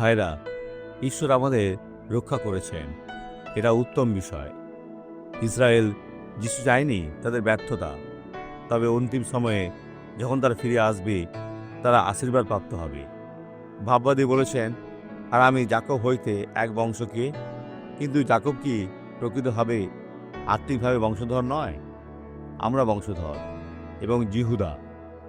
ভাইরা, ঈশ্বর আমাদের রক্ষা করেছেন। এটা উত্তম বিষয়। ইসরায়েল যিশু চায়নি তাদের ব্যর্থতা। তবে অন্তিম সময়ে যখন তারা ফিরে আসবে, তারা আশীর্বাদ প্রাপ্ত হবে। ভাববাদী বলেছেন, আর আমি জাকব হইতে এক বংশকে, কিন্তু জাকব কি প্রকৃতভাবে আত্মিকভাবে বংশধর নয়? আমরা বংশধর এবং জিহুদা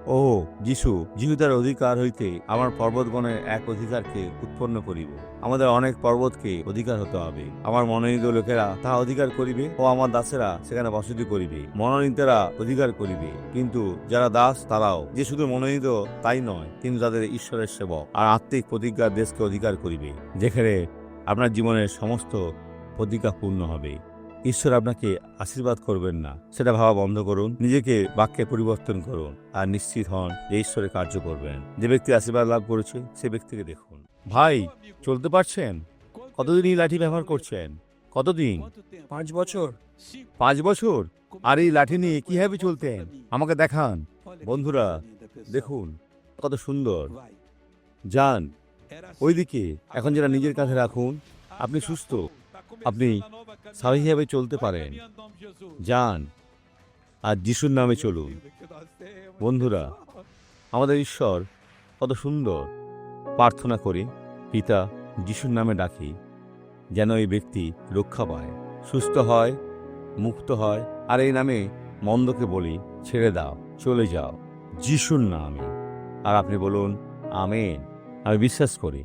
ও, যিশু জিহুদার অধিকার হইতে আমার পর্বতগণের এক অধিকারকে উৎপন্ন করিব। আমাদের অনেক পর্বতকে অধিকার হতে হবে। আমার মনোনীত লোকেরা তাহা অধিকার করিবে ও আমার দাসেরা সেখানে বসতি করিবে। মনোনীতরা অধিকার করিবে। কিন্তু যারা দাস, তারাও যে শুধু মনোনীত তাই নয়, কিন্তু তাদের ঈশ্বরের সেবক আর আত্মিক প্রতিজ্ঞার দেশকে অধিকার করিবে, যেখানে আপনার জীবনের সমস্ত প্রতিজ্ঞা পূর্ণ হবে। ঈশ্বর আপনাকে আশীর্বাদ করবেন না। সেটা ভাবা বন্ধ করুন নিজেকে বাক্যে পরিবর্তন করুন আর নিশ্চিত হন যে ঈশ্বরের কার্য করবেন। যে ব্যক্তি আশীর্বাদ লাভ করেছে সে ব্যক্তিকে দেখুন। ভাই চলতে পারছেন? কতদিন এই লাঠি ব্যবহার করছেন? কতদিন? পাঁচ বছর। পাঁচ বছর? আর এই লাঠি নিয়ে কীভাবে চলতেন? আমাকে দেখান। বন্ধুরা দেখুন কত সুন্দর। যান ওইদিকে। এখন যেটা নিজের কাছে রাখুন আপনি সুস্থ। আপনি স্বাভাবিকভাবে চলতে পারেন। যান, আর যিশুর নামে চলুন। বন্ধুরা, আমাদের ঈশ্বর কত সুন্দর প্রার্থনা করি পিতা যিশুর নামে ডাকি, যেন এই ব্যক্তি রক্ষা পায়, সুস্থ হয়, মুক্ত হয়, আর এই নামে মন্দকে বলি, ছেড়ে দাও, চলে যাও, যিশুর নামে। আর আপনি বলুন, আমেন। আমি বিশ্বাস করি।